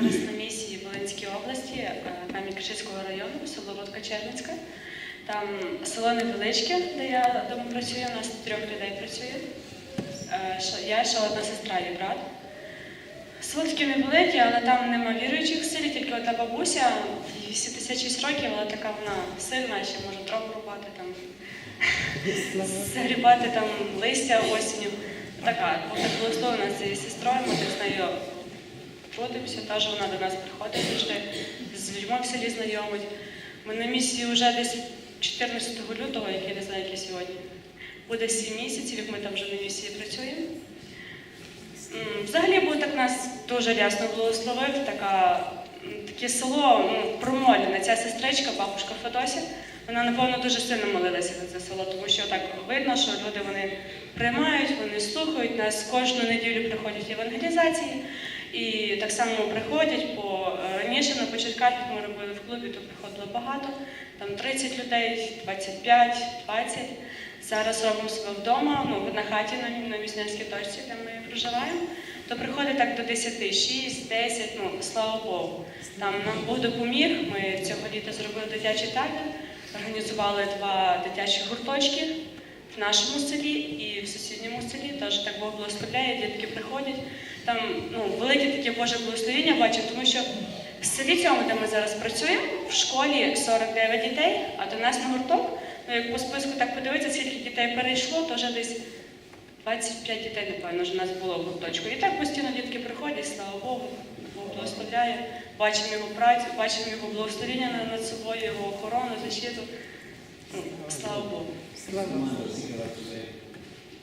зараз на місії в Волинській області, е, Камінь-Каширського району, село Рудка Черницька. Там село невеличке, де я дома працюю, у нас трьох людей працює. Е, Я ще одна сестра і брат. Село таке невелике, але там нема віруючих в селі, тільки одна бабуся, їй 86 років, але така вона сильна, ще може дров рубати там, загрібати там листя осінню. Така, Бог так благословена з сестрою, ми так з нею трудимося, теж вона до нас приходить завжди, з людьми в селі знайомить. Ми на місії вже десь 14 лютого, який не знаю, який сьогодні. Буде 7 місяців, як ми там вже на місії працюємо. Взагалі Бог нас дуже рясно благословив, така, таке село ну, промолене. Ця сестричка, бабушка Федося, вона, напевно, дуже сильно молилася за це село, тому що так видно, що люди вони приймають, вони слухають нас, кожну неділю приходять евангелізації. І так само приходять, бо е, раніше на початках, ми робили в клубі, то приходило багато, там 30 людей, 25, 20. Зараз робимо себе вдома, ну, на хаті на, Віснянській точці, де ми проживаємо, то приходить так до 10, 6, 10, ну, слава Богу. Там нам Бог допоміг, ми цього літа зробили дитячий табір, організували два дитячі гурточки в нашому селі і в сусідньому селі. Теж так Бог благословляє, дітки приходять. Там ну, велике таке Боже благословення бачимо, тому що в селі цьому, де ми зараз працюємо, в школі 49 дітей, а до нас на гурток, ну як по списку так подивитися, скільки дітей перейшло, то вже десь 25 дітей, напевно, вже нас було в гурточку. І так постійно дітки приходять, слава Богу, Бог благословляє, бачимо його працю, бачимо його благословення над собою, його охорону, защиту. Слава Богу.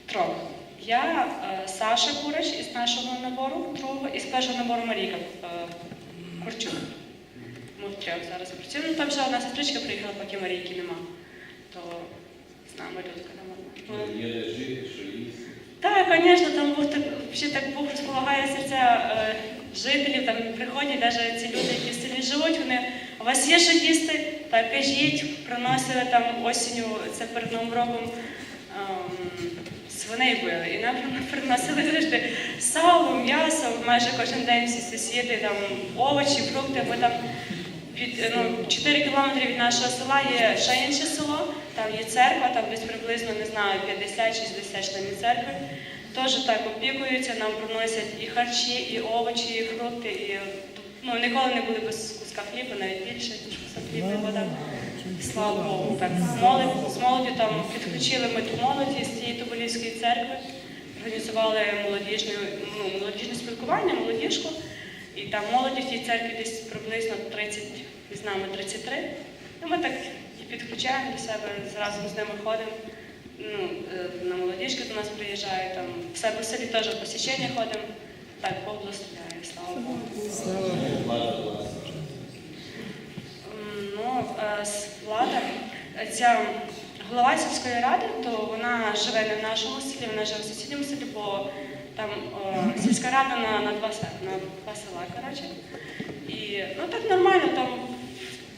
Трьох. Я е, Саша Курич із нашого набору другого і з першого набору Марійка е, Курчук. Ми втрьох зараз працюємо. Ну, там ще одна сестричка приїхала, поки Марійки нема. То з нами Людка нема. Є жити, що їсти. Так, звісно, там Бог так, ще так Бог розполагає серця е, жителів, там приходять, навіть ці люди, які в селі живуть, вони, у вас є що їсти, так кажіть, приносили там осінню, це перед Новим роком ем, свиней били. І нам приносили завжди сало, м'ясо, майже кожен день всі сусіди, там овочі, фрукти, бо там від е, ну, 4 кілометри від нашого села є ще інше село, там є церква, там десь приблизно не знаю 50-60 членів церкви. Теж так опікуються, нам приносять і харчі, і овочі, і фрукти, і ну, ніколи не були без куска хліба, навіть більше, ніж куска хліба, там, слава Богу, так з молоді, з молоді там підключили ми ту молоді з цієї Тоболівської церкви, організували молодіжне, ну, молодіжне спілкування, молодіжку. І там молоді в тій церкві десь приблизно 30, з нами 33. І ми так і підключаємо до себе, разом з ними ходимо. Ну, е, на молодіжки до нас приїжджають, там в себе в селі теж посічення ходимо. Так, Бог благословляє, слава Богу. Ця голова сільської ради, то вона живе не в нашому селі, вона живе в сусідньому селі, бо там е, сільська рада на, на, два, на два села, коротше. І ну так нормально, там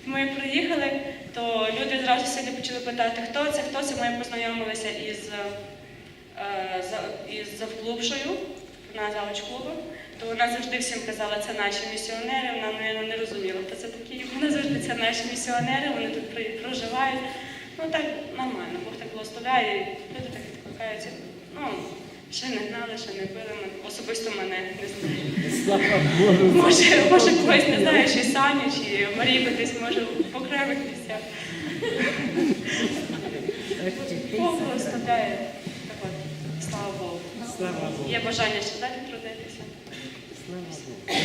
ми приїхали, то люди зразу в селі почали питати, хто це, хто це. Ми познайомилися із, е, із завклубшою, вона завуч клубу. То вона завжди всім казала, це наші місіонери, вона не, не розуміла, хто це такі. Вона завжди це наші місіонери, вони тут проживають. Ну так нормально, Бог так благословляє, люди так відкликаються. Ну, ще не гнали, ще не били, мене. особисто мене не знаю. Може, може когось не знаю, чи Саню, чи Марійку десь може в окремих місцях. Бог благословляє. Так от, слава Богу. Слава Богу. Є бажання ще далі трудитися. Слава Богу.